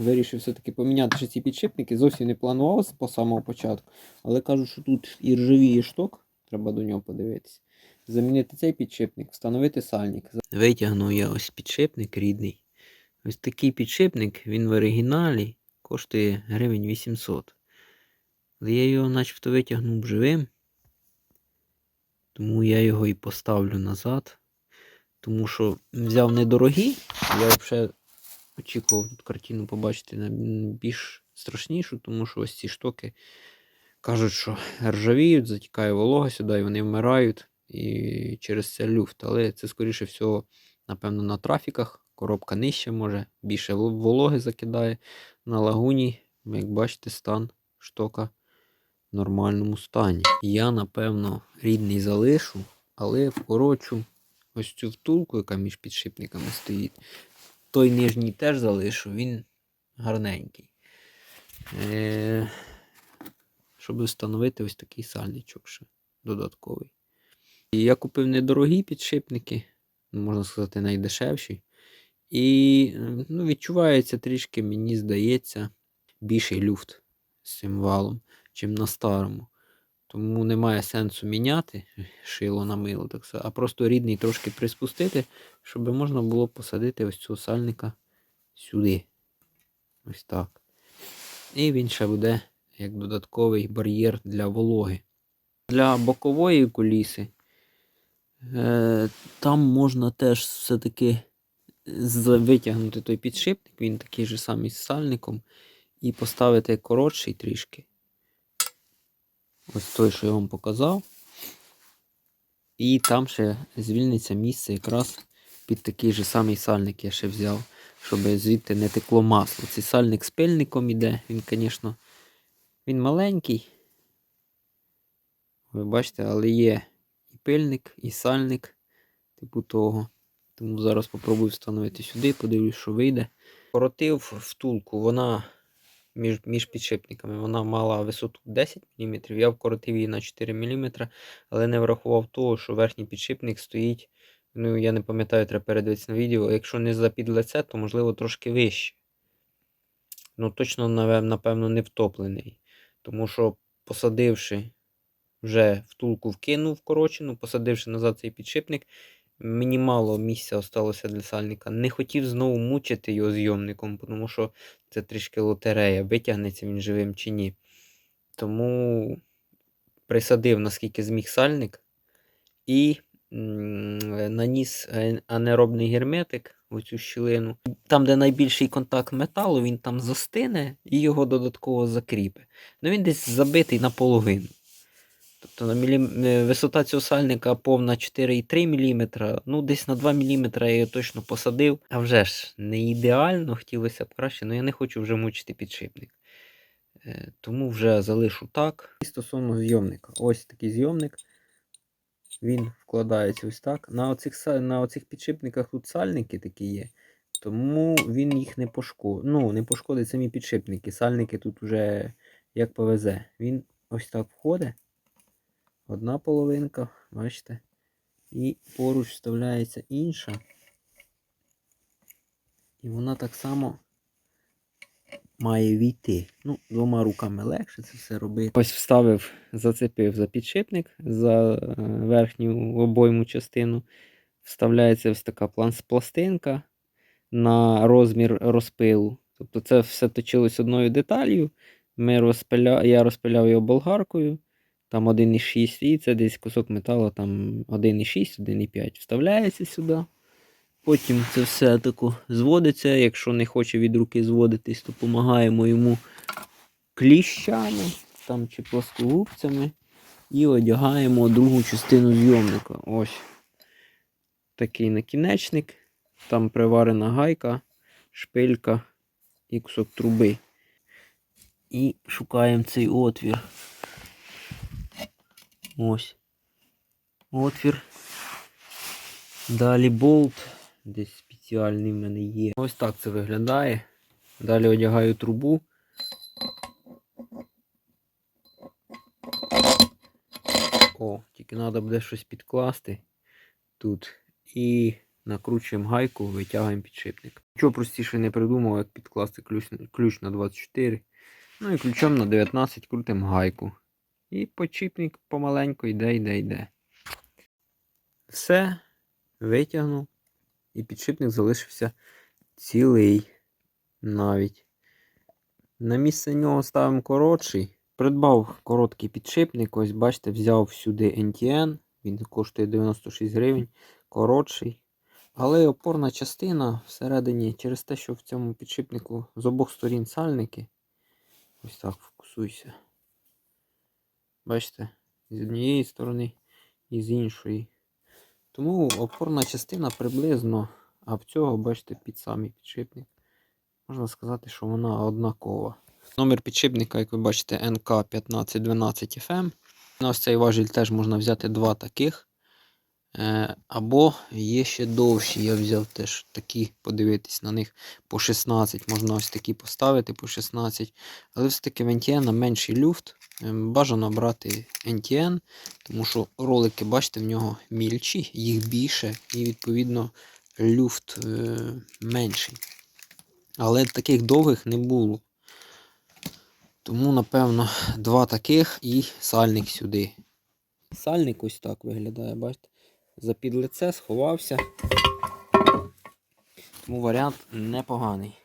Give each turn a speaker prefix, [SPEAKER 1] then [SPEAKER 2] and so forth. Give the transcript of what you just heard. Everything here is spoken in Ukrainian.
[SPEAKER 1] вирішив все-таки поміняти ці підшипники. Зовсім не планував по самого початку. Але кажу, що тут і ржавіє шток, треба до нього подивитися. Замінити цей підшипник, встановити сальник. Витягнув я ось підшипник рідний. Ось такий підшипник, він в оригіналі коштує гривень 800. Але я його начебто витягнув живим. Тому я його і поставлю назад. Тому що взяв недорогі. Я взагалі очікував тут картину побачити на більш страшнішу, тому що ось ці штоки кажуть, що ржавіють, затікає волога сюди, і вони вмирають. І через це люфт. Але це, скоріше всього, напевно, на трафіках. Коробка нижче може, більше вологи закидає. На лагуні, як бачите, стан штока в нормальному стані. Я, напевно, рідний залишу, але вкорочу ось цю втулку, яка між підшипниками стоїть. Той нижній теж залишу, він гарненький. Е- щоб встановити ось такий сальничок ще додатковий. І я купив недорогі підшипники, можна сказати, найдешевші. І е, ну, відчувається трішки, мені здається, більший люфт з цим валом, чим на старому. Тому немає сенсу міняти шило на мило, так а просто рідний трошки приспустити, щоб можна було посадити ось цього сальника сюди. Ось так. І він ще буде як додатковий бар'єр для вологи. Для бокової куліси е, там можна теж все-таки витягнути той підшипник, він такий же самий з сальником, і поставити коротший трішки. Ось той, що я вам показав. І там ще звільниться місце якраз під такий же самий сальник я ще взяв, щоб звідти не текло масло. Цей сальник з пильником іде, він, звісно, він маленький. Ви бачите, але є і пильник, і сальник, типу того. Тому зараз попробую встановити сюди, подивлюсь, що вийде. Коротив втулку, вона між, між підшипниками вона мала висоту 10 мм. Я вкоротив її на 4 мм, але не врахував того, що верхній підшипник стоїть. Ну, я не пам'ятаю, треба передивитися на відео. Якщо не за під лице, то можливо трошки вище. Ну, точно, напевно, не втоплений. Тому що, посадивши вже втулку вкинув вкорочену, посадивши назад цей підшипник, мені мало місця осталося для сальника. Не хотів знову мучити його зйомником, тому що це трішки лотерея, витягнеться він живим чи ні. Тому присадив, наскільки зміг сальник, і наніс е, анеробний герметик в цю щілину. Там, де найбільший контакт металу, він там застине і його додатково закріпе. Ну він десь забитий наполовину. Тобто на мілі... е, висота цього сальника повна 4,3 мм. Ну, десь на 2 мм я його точно посадив. А вже ж не ідеально, хотілося б краще, але я не хочу вже мучити підшипник. Е, Тому вже залишу так. І стосовно зйомника. Ось такий зйомник. Він вкладається ось так. На оцих, на оцих підшипниках тут сальники такі є. Тому він їх не пошкодить. Ну, не пошкодить самі підшипники. Сальники тут вже як повезе. Він ось так входить. Одна половинка, бачите. І поруч вставляється інша. І вона так само має війти. Ну, двома руками легше це все робити. Ось вставив, зацепив за підшипник, за е, верхню обойму частину. Вставляється ось така пластинка на розмір розпилу. Тобто це все точилось одною деталью. Ми розпиля... Я розпиляв його болгаркою. Там 1,6 і це десь кусок металу, там 1,6, 1,5 вставляється сюди. Потім це все тако зводиться. Якщо не хоче від руки зводитись, то допомагаємо йому кліщами там, чи плоскогубцями. І одягаємо другу частину зйомника. Ось такий накінечник. Там приварена гайка, шпилька і кусок труби. І шукаємо цей отвір. Ось. Отвір. Далі болт. Десь спеціальний в мене є. Ось так це виглядає. Далі одягаю трубу. О, тільки треба буде щось підкласти тут. І накручуємо гайку, витягуємо підшипник. Нічого простіше не придумав, як підкласти ключ, ключ на 24. Ну і ключом на 19 крутимо гайку. І підшипник помаленьку йде, йде, йде. Все, витягнув. І підшипник залишився цілий навіть. На місце нього ставимо коротший. Придбав короткий підшипник. Ось бачите, взяв сюди NTN. Він коштує 96 гривень. Коротший. Але опорна частина всередині через те, що в цьому підшипнику з обох сторін сальники. Ось так фокусуйся. Бачите, з однієї сторони і з іншої. Тому опорна частина приблизно, а в цього, бачите, під самий підшипник. Можна сказати, що вона однакова. Номер підшипника, як ви бачите, NK1512FM. На ось цей важіль теж можна взяти два таких. Е, або є ще довші. Я взяв теж такі, подивитись на них по 16. Можна ось такі поставити по 16. Але все-таки в NTN менший люфт. Е, Бажано брати NTN, тому що ролики, бачите, в нього мільчі, їх більше, і відповідно люфт е, менший. Але таких довгих не було. Тому, напевно, два таких і сальник сюди. Сальник ось так виглядає, бачите? За підлице сховався. Тому варіант непоганий.